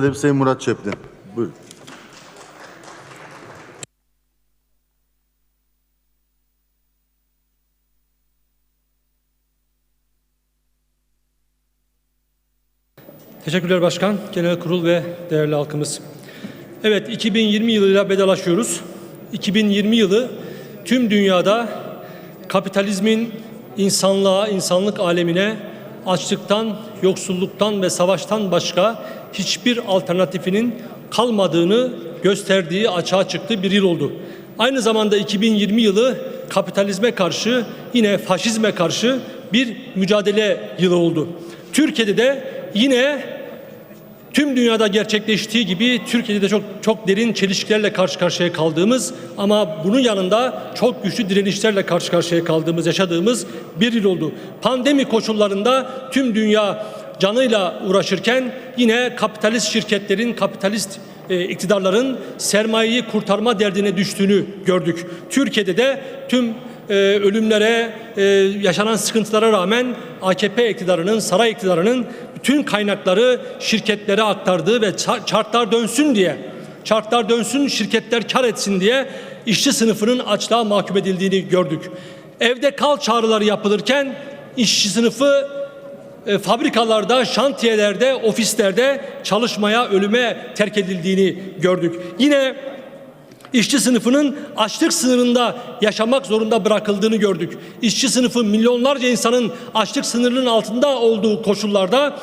talebi Sayın Murat Çeptin. Buyurun. Teşekkürler Başkan, Genel Kurul ve değerli halkımız. Evet, 2020 yılıyla vedalaşıyoruz. 2020 yılı tüm dünyada kapitalizmin insanlığa, insanlık alemine açlıktan, yoksulluktan ve savaştan başka hiçbir alternatifinin kalmadığını gösterdiği, açığa çıktığı bir yıl oldu. Aynı zamanda 2020 yılı kapitalizme karşı, yine faşizme karşı bir mücadele yılı oldu. Türkiye'de de yine tüm dünyada gerçekleştiği gibi Türkiye'de de çok çok derin çelişkilerle karşı karşıya kaldığımız ama bunun yanında çok güçlü direnişlerle karşı karşıya kaldığımız, yaşadığımız bir yıl oldu. Pandemi koşullarında tüm dünya canıyla uğraşırken yine kapitalist şirketlerin, kapitalist e, iktidarların sermayeyi kurtarma derdine düştüğünü gördük. Türkiye'de de tüm e, ölümlere, e, yaşanan sıkıntılara rağmen AKP iktidarının, saray iktidarının bütün kaynakları şirketlere aktardığı ve ça- çarklar dönsün diye, çarklar dönsün, şirketler kar etsin diye işçi sınıfının açlığa mahkum edildiğini gördük. Evde kal çağrıları yapılırken işçi sınıfı e, fabrikalarda, şantiyelerde, ofislerde çalışmaya, ölüme terk edildiğini gördük. Yine İşçi sınıfının açlık sınırında yaşamak zorunda bırakıldığını gördük. İşçi sınıfı milyonlarca insanın açlık sınırının altında olduğu koşullarda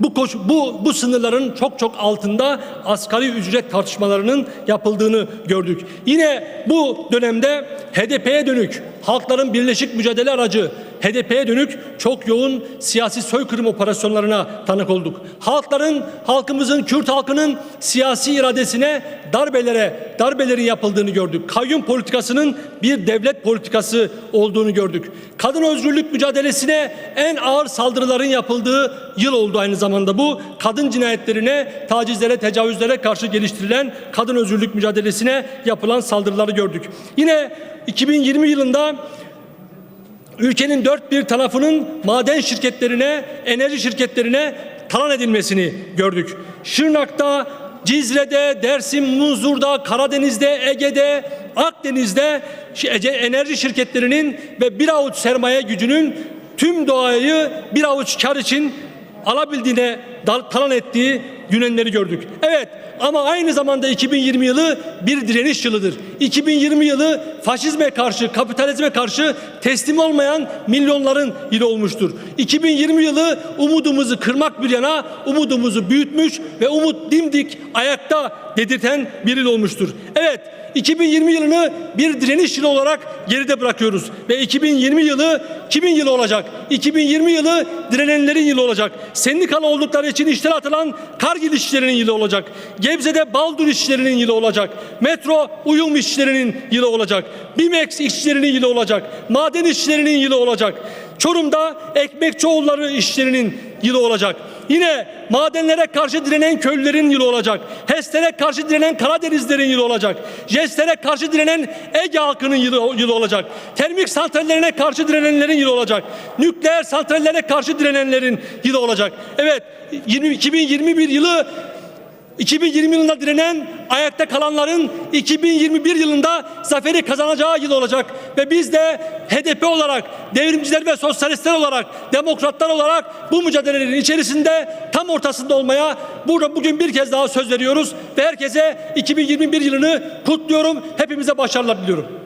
bu, koş, bu, bu sınırların çok çok altında asgari ücret tartışmalarının yapıldığını gördük. Yine bu dönemde HDP'ye dönük halkların birleşik mücadele aracı HDP'ye dönük çok yoğun siyasi soykırım operasyonlarına tanık olduk. Halkların, halkımızın, Kürt halkının siyasi iradesine darbelere, darbelerin yapıldığını gördük. Kayyum politikasının bir devlet politikası olduğunu gördük. Kadın özgürlük mücadelesine en ağır saldırıların yapıldığı yıl oldu aynı zamanda bu. Kadın cinayetlerine, tacizlere, tecavüzlere karşı geliştirilen kadın özgürlük mücadelesine yapılan saldırıları gördük. Yine 2020 yılında ülkenin dört bir tarafının maden şirketlerine, enerji şirketlerine talan edilmesini gördük. Şırnak'ta, Cizre'de, Dersim, Muzur'da, Karadeniz'de, Ege'de, Akdeniz'de enerji şirketlerinin ve bir avuç sermaye gücünün tüm doğayı bir avuç kar için alabildiğine talan ettiği Yunanları gördük. Evet ama aynı zamanda 2020 yılı bir direniş yılıdır. 2020 yılı faşizme karşı, kapitalizme karşı teslim olmayan milyonların yılı olmuştur. 2020 yılı umudumuzu kırmak bir yana umudumuzu büyütmüş ve umut dimdik ayakta dedirten bir yıl olmuştur. Evet 2020 yılını bir direniş yılı olarak geride bırakıyoruz ve 2020 yılı kimin yılı olacak? 2020 yılı direnenlerin yılı olacak. Sendikalı oldukları için işten atılan Kargil işçilerinin yılı olacak. Gebze'de Baldur işçilerinin yılı olacak. Metro uyum işçilerinin yılı olacak. Bimex işçilerinin yılı olacak. Maden işçilerinin yılı olacak. Çorum'da Ekmekçioğulları işçilerinin yılı olacak. Yine madenlere karşı direnen köylülerin yılı olacak. HES'lere karşı direnen Karadenizlerin yılı olacak. JES'lere karşı direnen Ege halkının yılı, yılı olacak. Termik santrallerine karşı direnenlerin yılı olacak. Nükleer santrallere karşı direnenlerin yılı olacak. Evet 20, 2021 yılı 2020 yılında direnen ayakta kalanların 2021 yılında zaferi kazanacağı yıl olacak ve biz de HDP olarak devrimciler ve sosyalistler olarak demokratlar olarak bu mücadelelerin içerisinde tam ortasında olmaya burada bugün bir kez daha söz veriyoruz ve herkese 2021 yılını kutluyorum. Hepimize başarılar diliyorum.